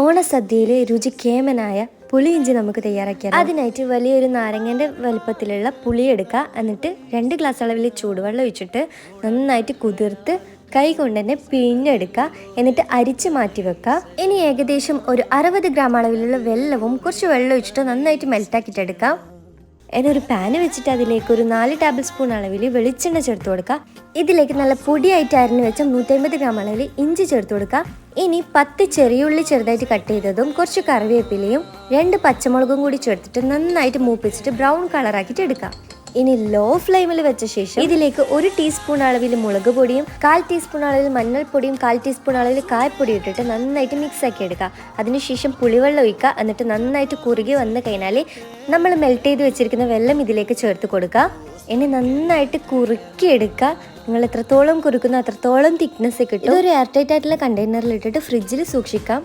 ഓണസദ്യയിലെ രുചിക്കേമനായ പുളിയിഞ്ചി നമുക്ക് തയ്യാറാക്കിയാൽ അതിനായിട്ട് വലിയൊരു നാരങ്ങന്റെ വലുപ്പത്തിലുള്ള പുളി എടുക്കുക. എന്നിട്ട് രണ്ട് ഗ്ലാസ് അളവിൽ ചൂടുവെള്ളം ഒഴിച്ചിട്ട് നന്നായിട്ട് കുതിർത്ത് കൈ കൊണ്ട് തന്നെ പിഴിഞ്ഞെടുക്കുക. എന്നിട്ട് അരിച്ച് മാറ്റി വെക്കുക. ഇനി ഏകദേശം ഒരു അറുപത് ഗ്രാം അളവിലുള്ള വെള്ളവും കുറച്ച് വെള്ളം ഒഴിച്ചിട്ട് നന്നായിട്ട് മെൽറ്റാക്കിയിട്ട് എടുക്കാം. ഇനി ഒരു പാന് വെച്ചിട്ട് അതിലേക്ക് ഒരു നാല് ടേബിൾ സ്പൂൺ അളവിൽ വെളിച്ചെണ്ണ ചേർത്ത് കൊടുക്കുക ഇതിലേക്ക് നല്ല പൊടിയായിട്ട് അരിഞ്ഞ് വെച്ച നൂറ്റമ്പത് ഗ്രാം അളവിൽ ഇഞ്ചി ചേർത്ത് കൊടുക്കുക ഇനി പത്ത് ചെറിയുള്ളി ചെറുതായിട്ട് കട്ട് ചെയ്തതും കുറച്ച് കറിവേപ്പിലയും രണ്ട് പച്ചമുളകും കൂടി ചേർത്തിട്ട് നന്നായിട്ട് മൂപ്പിച്ചിട്ട് ബ്രൗൺ കളറാക്കിയിട്ട് എടുക്കാം. ഇനി ലോ ഫ്ലെയിമിൽ വെച്ച ശേഷം ഇതിലേക്ക് ഒരു ടീസ്പൂൺ അളവിൽ മുളക് പൊടിയും കാൽ ടീസ്പൂൺ അളവിൽ മഞ്ഞൾപ്പൊടിയും കാൽ ടീസ്പൂൺ അളവിൽ കായപ്പൊടി ഇട്ടിട്ട് നന്നായിട്ട് മിക്സ് ആക്കി എടുക്കുക. അതിനുശേഷം പുളിവെള്ളം ഒഴിക്കുക. എന്നിട്ട് നന്നായിട്ട് കുറുകി വന്ന് കഴിഞ്ഞാൽ നമ്മൾ മെൽറ്റ് ചെയ്ത് വെച്ചിരിക്കുന്ന വെള്ളം ഇതിലേക്ക് ചേർത്ത് കൊടുക്കുക. ഇനി നന്നായിട്ട് കുറുക്കിയെടുക്കുക നിങ്ങൾ എത്രത്തോളം കുറുക്കുന്നു അത്രത്തോളം തിക്നെസ് കിട്ടും ഇതൊരു എയർടൈറ്റ് ആയിട്ടുള്ള കണ്ടെയ്നറിൽ ഇട്ടിട്ട് ഫ്രിഡ്ജിൽ സൂക്ഷിക്കാം.